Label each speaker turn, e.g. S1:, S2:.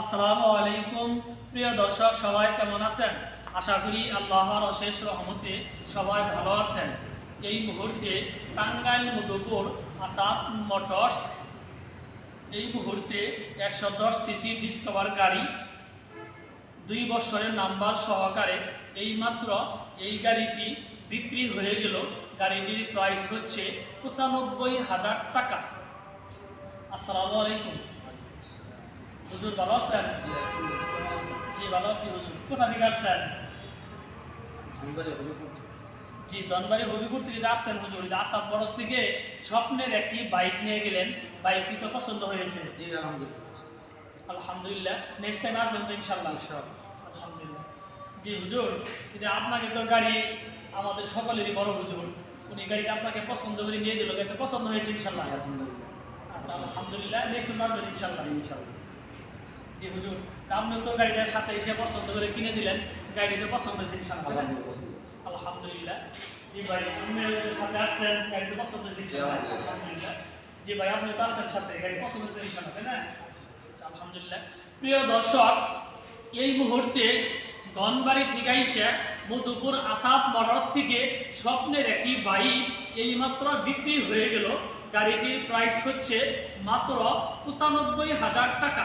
S1: আসসালামু আলাইকুম। প্রিয় দর্শক, সবাই কেমন আছেন? আশা করি আল্লাহর অশেষ রহমতে সবাই ভালো আছেন। এই মুহূর্তে টাঙ্গাইল মধুপুর আসাদ মোটরস, এই মুহূর্তে একশো দশ সিসি ডিসকভার গাড়ি, দুই বছরের নাম্বার সহকারে এইমাত্র এই গাড়িটি বিক্রি হয়ে গেল। গাড়িটির প্রাইস হচ্ছে পঁচানব্বই হাজার টাকা। আসসালামু আলাইকুম। হুজুর ভালো আছেন জি ভালো আছি হুজুর। কোথা থেকে আসছেন জি ধনবাড়ি হবিপুর থেকে যে আসছেন হুজুর আসাদ বরস থেকে স্বপ্নের একটি বাইক নিয়ে গেলেন। বাইকটি তো পছন্দ হয়েছে।
S2: জি আলহামদুলিল্লাহ।
S1: আলহামদুলিল্লাহ। নেক্সট টাইম আসবেন তো ইনশাল্লাহ। আলহামদুলিল্লাহ। জি হুজুর কিন্তু আপনাকে তো গাড়ি আমাদের সকলেরই বড় হুজুর। উনি গাড়িটা আপনাকে পছন্দ করে নিয়ে দিল গাড়িটা পছন্দ হয়েছে ইনশাল্লাহ
S2: আলহামদুলিল্লাহ।
S1: আচ্ছা আলহামদুলিল্লাহ। নেক্সট টাইম আসবেন ইনশাল্লাহ
S2: ইনশাআল্লাহ।
S1: জি হুজুর? তা আপনি তো গাড়িটার সাথে এসে পছন্দ করে কিনে দিলেন। গাড়িতে পছন্দ হয়েছে
S2: আলহামদুলিল্লাহ পছন্দ হয়েছে।
S1: আলহামদুলিল্লাহ। জি ভাই আপনি সাথে আসছেন গাড়িতে পছন্দ হয়েছে আলহামদুলিল্লাহ। জি ভাই আপনি তো আসছেন সাথে গাড়ি পছন্দ হয়েছে ইনশাল্লাহ তাই না? আচ্ছা, আলহামদুলিল্লাহ। প্রিয় দর্শক এই মুহূর্তে ধনবাড়ি থেকে এসে মধুপুর আসাদ মোটরস থেকে স্বপ্নের একটি বাইক এইমাত্র বিক্রি হয়ে গেল। গাড়িটির প্রাইস হচ্ছে মাত্র পঁচানব্বই হাজার টাকা।